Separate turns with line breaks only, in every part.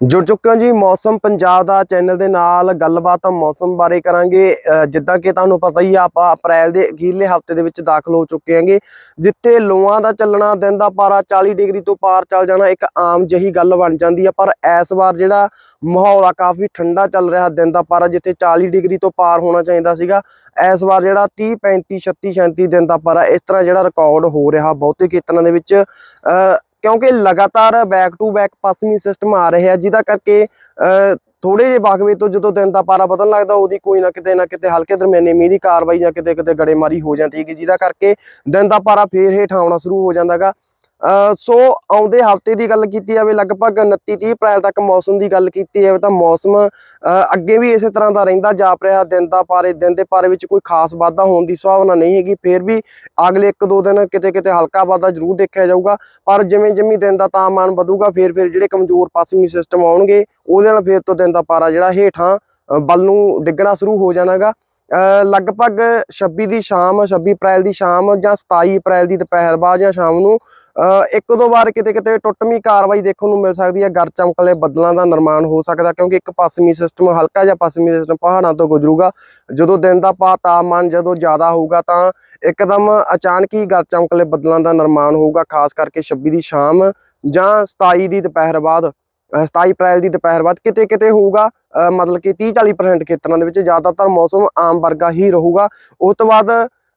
ਜੁੜ ਚੁੱਕੇ ਹਾਂ ਜੀ ਮੌਸਮ ਪੰਜਾਬ ਦਾ ਚੈਨਲ ਦੇ ਨਾਲ ਗੱਲਬਾਤ ਮੌਸਮ ਬਾਰੇ ਕਰਾਂਗੇ। ਜਿੱਦਾਂ ਕਿ ਤੁਹਾਨੂੰ ਪਤਾ ਹੀ ਆ, ਆਪਾਂ ਅਪ੍ਰੈਲ ਦੇ ਅਖੀਰਲੇ ਹਫ਼ਤੇ ਦੇ ਵਿੱਚ ਦਾਖਲ ਹੋ ਚੁੱਕੇ ਹਾਂਗੇ, ਜਿੱਥੇ ਲੋਆਂ ਦਾ ਚੱਲਣਾ ਦਿਨ ਦਾ ਪਾਰਾ 40 ਡਿਗਰੀ ਤੋਂ ਪਾਰ ਚੱਲ ਜਾਣਾ ਇੱਕ ਆਮ ਜਹੀ ਗੱਲ ਬਣ ਜਾਂਦੀ ਆ, ਪਰ ਇਸ ਵਾਰ ਜਿਹੜਾ ਮਾਹੌਲ ਆ, ਕਾਫੀ ਠੰਡਾ ਚੱਲ ਰਿਹਾ ਦਿਨ ਦਾ ਪਾਰਾ ਜਿੱਥੇ 40 ਡਿਗਰੀ ਤੋਂ ਪਾਰ ਹੋਣਾ ਚਾਹੀਦਾ ਸੀਗਾ। ਇਸ ਵਾਰ ਜਿਹੜਾ 30 35 36 37 ਦਿਨ ਦਾ ਪਾਰਾ ਇਸ ਤਰ੍ਹਾਂ ਜਿਹੜਾ ਰਿਕਾਰਡ ਹੋ ਰਿਹਾ, ਬਹੁਤੇ ਖੇਤਰਾਂ ਦੇ ਵਿੱਚ। ਕਿਉਂਕਿ ਲਗਾਤਾਰ ਬੈਕ ਟੂ ਬੈਕ ਪੱਛਮੀ ਸਿਸਟਮ ਆ ਰਹੇ ਆ, ਜਿਹਦਾ ਕਰਕੇ ਥੋੜੇ ਜਿਹੇ ਬਾਗਵੇ ਤੋਂ ਜਦੋਂ ਦਿਨ ਦਾ ਪਾਰਾ ਬਦਲਣ ਲੱਗਦਾ, ਉਹਦੀ ਕੋਈ ਨਾ ਕਿਤੇ ਨਾ ਕਿਤੇ ਹਲਕੇ ਦਰਮਿਆਨੇ ਮੀਂਹ ਦੀ ਕਾਰਵਾਈ ਜਾਂ ਕਿਤੇ ਕਿਤੇ ਗੜੇਮਾਰੀ ਹੋ ਜਾਂਦੀ ਹੈ ਜਿਹਦਾ ਕਰਕੇ ਦਿਨ ਦਾ ਪਾਰਾ ਫੇਰ ਹੇਠ ਆਉਣਾ ਸ਼ੁਰੂ ਹੋ ਜਾਂਦਾਗਾ। ਸੋ ਆਉਂਦੇ ਹਫ਼ਤੇ ਦੀ ਗੱਲ ਕੀਤੀ ਜਾਵੇ ਲਗਭਗ 29 30 ਅਪ੍ਰੈਲ ਤੱਕ ਮੌਸਮ ਦੀ ਗੱਲ ਕੀਤੀ ਜਾਵੇ ਤਾਂ ਮੌਸਮ ਅੱਗੇ ਵੀ ਇਸੇ ਤਰ੍ਹਾਂ ਦਾ ਰਹਿੰਦਾ ਜਾਪ ਰਿਹਾ ਦਿਨ ਦਾ ਪਾਰੇ ਦਿਨ ਦੇ ਪਾਰੇ ਵਿੱਚ ਕੋਈ ਖਾਸ ਵਾਧਾ ਹੋਣ ਦੀ ਸੰਭਾਵਨਾ ਨਹੀਂ ਹੈਗੀ ਫੇਰ ਵੀ ਅਗਲੇ 1-2 ਦਿਨ ਕਿਤੇ ਕਿਤੇ ਹਲਕਾ ਵਾਧਾ ਜ਼ਰੂਰ ਦੇਖਿਆ ਜਾਊਗਾ ਪਰ ਜਿਵੇਂ ਜਿਵੇਂ ਦਿਨ ਦਾ ਤਾਪਮਾਨ ਵਧੂਗਾ ਫੇਰ ਫੇਰ ਜਿਹੜੇ ਕਮਜ਼ੋਰ ਪੱਛਮੀ ਸਿਸਟਮ ਆਉਣਗੇ ਉਹਦੇ ਨਾਲ ਫੇਰ ਤੋਂ ਦਿਨ ਦਾ ਪਾਰਾ ਜਿਹੜਾ ਹੇਠਾਂ ਬਲ ਨੂੰ ਡਿੱਗਣਾ ਸ਼ੁਰੂ ਹੋ ਜਾਣਾਗਾ। ਅ, ਲਗਭਗ 26 ਦੀ ਸ਼ਾਮ 26 ਅਪ੍ਰੈਲ ਦੀ ਸ਼ਾਮ ਜਾਂ 27 ਅਪ੍ਰੈਲ ਦੀ ਦੁਪਹਿਰ ਬਾਅਦ ਜਾਂ ਸ਼ਾਮ ਨੂੰ ਇੱਕ ਦੋ ਵਾਰ ਕਿਤੇ ਕਿਤੇ ਟੁੱਟਵੀਂ ਕਾਰਵਾਈ ਦੇਖਣ ਨੂੰ ਮਿਲ ਸਕਦੀ ਹੈ। ਗਰ ਚਮਕਲੇ ਬੱਦਲਾਂ ਦਾ ਨਿਰਮਾਣ ਹੋ ਸਕਦਾ, ਕਿਉਂਕਿ ਇੱਕ ਪੱਛਮੀ ਸਿਸਟਮ ਹਲਕਾ ਜਿਹਾ ਪੱਛਮੀ ਸਿਸਟਮ ਪਹਾੜਾਂ ਤੋਂ ਗੁਜ਼ਰੂਗਾ। ਜਦੋਂ ਦਿਨ ਦਾ ਪਾ ਤਾਪਮਾਨ ਜਦੋਂ ਜ਼ਿਆਦਾ ਹੋਊਗਾ ਤਾਂ ਇੱਕਦਮ ਅਚਾਨਕ ਹੀ ਗਰ ਚਮਕਲੇ ਬੱਦਲਾਂ ਦਾ ਨਿਰਮਾਣ ਹੋਊਗਾ, ਖਾਸ ਕਰਕੇ 26 ਦੀ ਸ਼ਾਮ ਜਾਂ 27 ਦੀ ਦੁਪਹਿਰ ਬਾਅਦ, ਅਹ 27 ਅਪ੍ਰੈਲ ਦੀ ਦੁਪਹਿਰ ਬਾਅਦ ਕਿਤੇ ਕਿਤੇ ਹੋਊਗਾ ਮਤਲਬ ਕਿ 30 40% ਖੇਤਰਾਂ ਦੇ ਵਿੱਚ ਜ਼ਿਆਦਾਤਰ ਮੌਸਮ ਆਮ ਵਰਗਾ ਹੀ ਰਹੂਗਾ। ਉਸ ਤੋਂ ਬਾਅਦ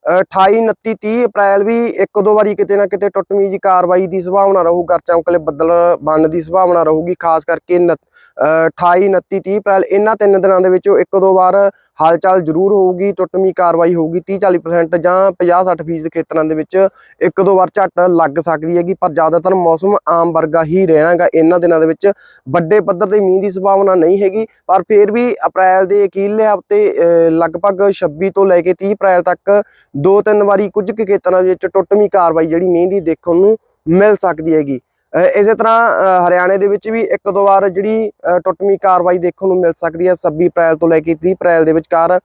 28 29 30 ਅਪ੍ਰੈਲ ਵੀ ਇੱਕ ਦੋ ਵਾਰੀ ਕਿਤੇ ਨਾ ਕਿਤੇ ਟੁੱਟਵੀਂ ਜੀ ਕਾਰਵਾਈ ਦੀ ਸੰਭਾਵਨਾ ਰਹੂ ਗਰ ਚਮਕਲੇ ਬੱਦਲ ਬਣਨ ਦੀ ਸੰਭਾਵਨਾ ਰਹੂਗੀ, ਖਾਸ ਕਰਕੇ ਉਨ- 28 29 30 ਅਪ੍ਰੈਲ, ਇਹਨਾਂ ਤਿੰਨ ਦਿਨਾਂ ਦੇ ਵਿੱਚੋਂ ਇੱਕ ਦੋ ਵਾਰ ਹਾਲਚਾਲ ਜ਼ਰੂਰ ਹੋਊਗੀ, ਟੁੱਟਵੀਂ ਕਾਰਵਾਈ ਹੋਊਗੀ 30 40% ਜਾਂ 50 60% ਖੇਤਰਾਂ ਦੇ ਵਿੱਚ ਇੱਕ ਦੋ ਵਾਰ ਝੱਟ ਲੱਗ ਸਕਦੀ ਹੈਗੀ, ਪਰ ਜ਼ਿਆਦਾਤਰ ਮੌਸਮ ਆਮ ਵਰਗਾ ਹੀ ਰਹਿਣਾਗਾ, ਇਹਨਾਂ ਦਿਨਾਂ ਦੇ ਵਿੱਚ ਵੱਡੇ ਪੱਧਰ ਤੇ ਮੀਂਹ ਦੀ ਸੰਭਾਵਨਾ ਨਹੀਂ ਹੈਗੀ, ਪਰ ਫਿਰ ਵੀ ਅਪ੍ਰੈਲ ਦੇ ਅਖੀਰਲੇ ਹਫ਼ਤੇ ਲਗਭਗ 26 ਤੋਂ ਲੈ ਕੇ 30 ਅਪ੍ਰੈਲ ਤੱਕ ਦੋ ਤਿੰਨ ਵਾਰੀ ਕੁਝ ਕੁ ਖੇਤਰਾਂ ਵਿੱਚ ਟੁੱਟਵੀਂ ਕਾਰਵਾਈ ਜਿਹੜੀ ਮੀਂਹ ਦੀ ਦੇਖਣ ਨੂੰ ਮਿਲ ਸਕਦੀ ਹੈਗੀ। ਅ, ਇਸੇ ਤਰ੍ਹਾਂ ਅ, ਹਰਿਆਣੇ ਦੇ ਵਿੱਚ ਵੀ ਇੱਕ ਦੋ ਵਾਰ ਜਿਹੜੀ ਅ, ਟੁੱਟਵੀਂ ਕਾਰਵਾਈ ਦੇਖਣ ਨੂੰ ਮਿਲ ਸਕਦੀ ਹੈ। 26 ਅਪ੍ਰੈਲ ਤੋਂ ਲੈ ਕੇ 30 ਅਪ੍ਰੈਲ ਦੇ ਵਿਚਕਾਰ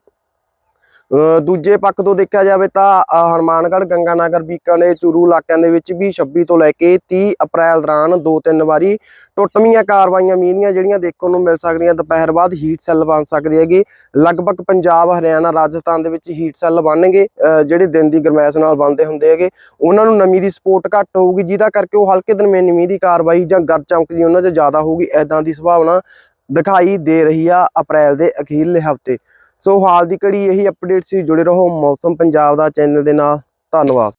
ਦੂਜੇ ਪੱਖ ਤੋਂ ਦੇਖਿਆ ਜਾਵੇ ਤਾਂ ਅ, ਹਨੂੰਮਾਨਗੜ੍ਹ ਗੰਗਾਨਗਰ ਬੀਕਾਨੇਰ ਚੂਰੂ ਇਲਾਕਿਆਂ ਦੇ ਵਿੱਚ ਵੀ 26 ਤੋਂ ਲੈ ਕੇ 30 ਅਪ੍ਰੈਲ ਦੌਰਾਨ ਦੋ ਤਿੰਨ ਵਾਰੀ ਟੁੱਟਵੀਆਂ ਕਾਰਵਾਈਆਂ ਮੀਂਹ ਦੀਆਂ ਜਿਹੜੀਆਂ ਦੇਖਣ ਨੂੰ ਮਿਲ ਸਕਦੀਆਂ। ਦੁਪਹਿਰ ਬਾਅਦ ਹੀਟ ਸੈੱਲ ਬਣ ਸਕਦੇ ਹੈਗੇ। ਲਗਭਗ ਪੰਜਾਬ ਹਰਿਆਣਾ ਰਾਜਸਥਾਨ ਦੇ ਵਿੱਚ ਹੀਟ ਸੈੱਲ ਬਣਨਗੇ ਅ, ਜਿਹੜੇ ਦਿਨ ਦੀ ਗਰਮੈਸ਼ ਨਾਲ ਬਣਦੇ ਹੁੰਦੇ ਹੈਗੇ। ਉਹਨਾਂ ਨੂੰ ਨਮੀ ਦੀ ਸਪੋਰਟ ਘੱਟ ਹੋਊਗੀ ਜਿਹਦਾ ਕਰਕੇ ਉਹ ਹਲਕੇ ਦਰਮਿਆਨੀ ਮੀਂਹ ਦੀ ਕਾਰਵਾਈ ਜਾਂ ਗਰ ਚਮਕ ਜੀ ਉਹਨਾਂ 'ਚ ਜ਼ਿਆਦਾ ਹੋਊਗੀ। ਐਦਾਂ ਦੀ ਸੰਭਾਵਨਾ ਦਿਖਾਈ ਦੇ ਰਹੀ ਆ ਅਪ੍ਰੈਲ ਦੇ ਅਖੀਰਲੇ ਹਫ਼ਤੇ। ਸੋ ਹਾਲ ਦੀ ਘੜੀ ਇਹੀ ਅਪਡੇਟ ਸੀ। ਜੁੜੇ ਰਹੋ ਮੌਸਮ ਪੰਜਾਬ ਦਾ ਚੈਨਲ ਦੇ ਨਾਲ। ਧੰਨਵਾਦ।